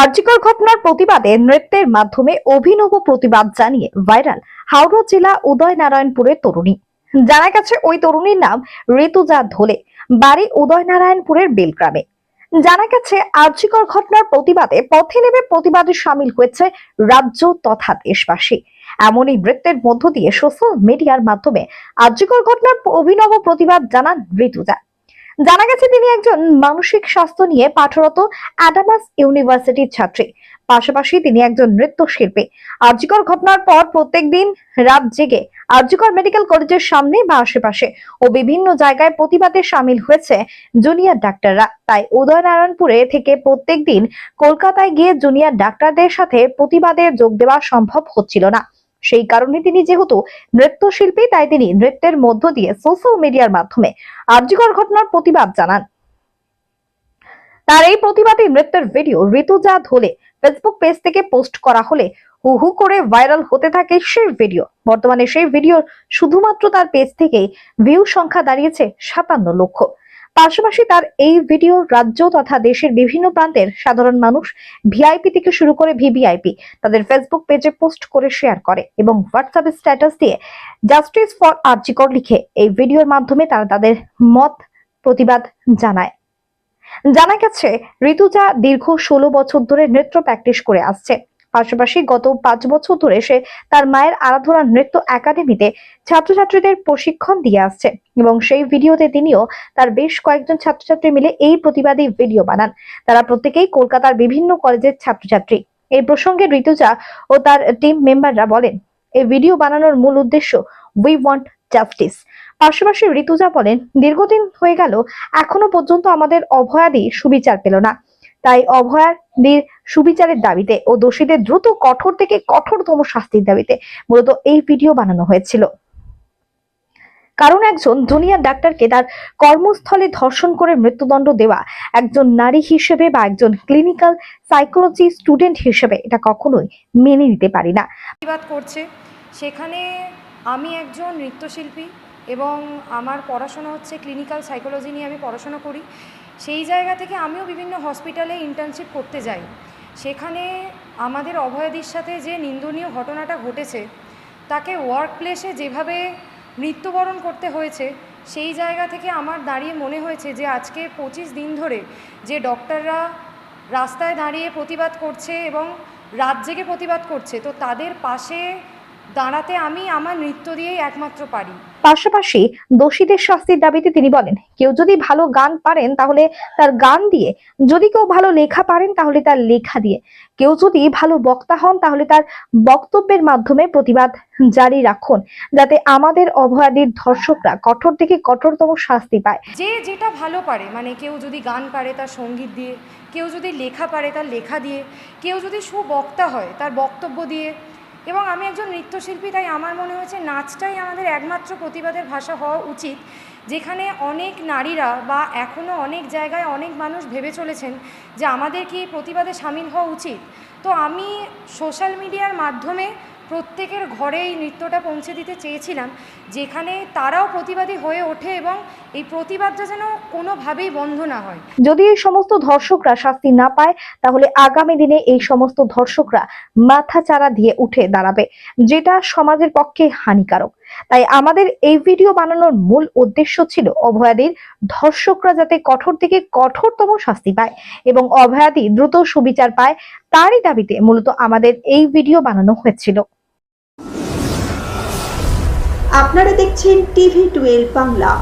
আর্যিকর ঘটনার প্রতিবাদে নৃত্যের মাধ্যমে অভিনব প্রতিবাদ জানিয়ে ভাইরাল হাওড়া জেলা উদয়নারায়ণপুরের তরুণী। জানা গেছে, ওই তরুণীর নাম ঋতুজা ধোলে, বাড়ি উদয়নারায়ণপুরের বেলগ্রামে। জানা গেছে, আর্যিকর ঘটনার প্রতিবাদে পথে নেমে প্রতিবাদে সামিল হয়েছে রাজ্য তথা দেশবাসী। এমনই নৃত্যের মধ্য দিয়ে সোশ্যাল মিডিয়ার মাধ্যমে আর্যিকর ঘটনার অভিনব প্রতিবাদ জানান ঋতুজা। জানা গেছে তিনি একজন মানসিক স্বাস্থ্য নিয়ে পাঠরত অ্যাডামাস ইউনিভার্সিটির ছাত্রী। পাশাপাশি তিনি একজন নৃত্যশিল্পী। আর্যিকর ঘটনার পর প্রত্যেকদিন রাত জেগে আর্যিকর মেডিকেল কলেজের সামনে বা আশেপাশে ও বিভিন্ন জায়গায় প্রতিবাদে সামিল হয়েছে জুনিয়র ডাক্তাররা। তাই উদয়নারায়ণপুরে থেকে প্রত্যেকদিন কলকাতায় গিয়ে জুনিয়র ডাক্তারদের সাথে প্রতিবাদে যোগ দেওয়া সম্ভব হচ্ছিল না। সেই কারণে তিনি যেহেতু নৃত্যশিল্পী, তাই তিনি নৃত্যের মধ্য দিয়ে সোশ্যাল মিডিয়ার মাধ্যমে আর্যিকর ঘটনার প্রতিবাদ জানান। তার এই প্রতিবাদী নৃত্যের ভিডিও ঋতুজা ধলে ফেসবুক পেজ থেকে পোস্ট করা হলে হু হু করে ভাইরাল হতে থাকে সেই ভিডিও বর্তমানে সেই ভিডিও শুধুমাত্র তার পেজ থেকেই ভিউ সংখ্যা দাঁড়িয়েছে সাতান্ন লক্ষ। পাশাপাশি তার এই ভিডিও রাজ্য তথা দেশের বিভিন্ন প্রান্তের সাধারণ মানুষ ভিআইপি থেকে শুরু করে ভিভিআইপি তাদের ফেসবুক পেজে পোস্ট করে শেয়ার করে এবং হোয়াটসঅ্যাপে স্ট্যাটাস দিয়ে জাস্টিস ফর আর্জিকর লিখে এই ভিডিওর মাধ্যমে তারা তাদের মত প্রতিবাদ জানায়। জানা গেছে, ঋতুজা দীর্ঘ ষোলো বছর ধরে নৃত্য প্র্যাকটিস করে আসছে। পাশাপাশি গত পাঁচ বছর ধরে সে তার মায়ের আরাধনা নৃত্য একাডেমিতে ছাত্রছাত্রীদের প্রশিক্ষণ দিয়ে আসছে এবং সেই ভিডিওতে তিনিও তার বেশ কয়েকজন ছাত্রছাত্রী মিলে এই প্রতিবাদী ভিডিও বানান। তারা প্রত্যেকেই কলকাতার বিভিন্ন কলেজের ছাত্রছাত্রী। এই প্রসঙ্গে ঋতুজা ও তার টিম মেম্বাররা বলেন, এই ভিডিও বানানোর মূল উদ্দেশ্য উই ওয়ান্ট জাস্টিস পাশাপাশি ঋতুজা বলেন, দীর্ঘদিন হয়ে গেল, এখনও পর্যন্ত আমাদের অভয়াদি সুবিচার পেল না। তাই অভয়াদির সুবিচারের দাবিতে ও দোষীদের দ্রুত কঠোর থেকে কঠোরতম শাস্তির দাবিতে মূলত এই ভিডিও বানানো হয়েছিল। কারণ একজন জুনিয়র ডাক্তারকে তার কর্মস্থলে ধর্ষণ করে মৃত্যুদণ্ড দেওয়া একজন নারী হিসেবে বা একজন ক্লিনিক্যাল সাইকোলজি স্টুডেন্ট হিসেবে এটা কখনোই মেনে নিতে পারি না। প্রতিবাদ করছে। সেখানে আমি একজন নৃত্যশিল্পী এবং আমার পড়াশোনা হচ্ছে ক্লিনিক্যাল সাইকোলজি নিয়ে আমি পড়াশোনা করি। সেই জায়গা থেকে আমিও বিভিন্ন হসপিটালে ইন্টার্নশিপ করতে যাই। সেখানে আমাদের অভয়াদির সাথে যে নিন্দনীয় ঘটনাটা ঘটেছে, তাকে ওয়ার্ক প্লেসে যেভাবে মৃত্যুবরণ করতে হয়েছে, সেই জায়গা থেকে আমার দাঁড়িয়ে মনে হয়েছে যে আজকে পঁচিশ দিন ধরে যে ডক্টররা রাস্তায় দাঁড়িয়ে প্রতিবাদ করছে এবং রাত জেগে প্রতিবাদ করছে, তো তাদের পাশে দাঁড়াতে আমি আমার নৃত্য দিয়েই একমাত্র পারি। পাশাপাশি দোষীদের শাস্তির দাবিতে তিনি বলেন কেউ যদি ভালো গান পারেন তাহলে তার গান দিয়ে যদি কেউ ভালো লেখা পারেন তাহলে তার লেখা দিয়ে। কেউ যদি ভালো বক্তা হন তাহলে তার বক্তব্যের মাধ্যমে প্রতিবাদ জারি রাখুন যাতে আমাদের অভয়াদির ধর্ষকরা কঠোর থেকে কঠোরতম শাস্তি পায়। যে যেটা ভালো পারে মানে কেউ যদি গান পারে তার সংগীত দিয়ে কেউ যদি লেখা পারে তার লেখা দিয়ে কেউ যদি সুবক্তা হয় তার বক্তব্য দিয়ে এবং আমি একজন নৃত্যশিল্পী, তাই আমার মনে হয়েছে নাচটাই আমাদের একমাত্র প্রতিবাদের ভাষা হওয়া উচিত, যেখানে অনেক নারীরা বা এখনও অনেক জায়গায় অনেক মানুষ ভেবে চলেছেন যে আমাদের কি প্রতিবাদে সামিল হওয়া উচিত। তো আমি সোশ্যাল মিডিয়ার মাধ্যমে প্রত্যেকের ঘরে এই নৃত্যটা পৌঁছে দিতে চেয়েছিলাম, যেখানে তারাও প্রতিবাদী হয়ে ওঠে এবং এই প্রতিবাদটা যেন কোনোভাবেই বন্ধ না হয়। যদি এই সমস্ত ধর্ষকরা শাস্তি না পায়, তাহলে আগামী দিনে এই সমস্ত ধর্ষকরা মাথা চারা দিয়ে উঠে দাঁড়াবে, যেটা সমাজের পক্ষে হানিকারক। তাই আমাদের এই ভিডিও বানানোর মূল উদ্দেশ্য ছিল অভয়াদির ধর্ষকরা যাতে কঠোর থেকে কঠোরতম শাস্তি পায় এবং অভয়াদি দ্রুত সুবিচার পায়, তারই দাবিতে মূলত আমাদের এই ভিডিও বানানো হয়েছিল। আপনারা দেখছেন টিভি টুয়েলভ বাংলা।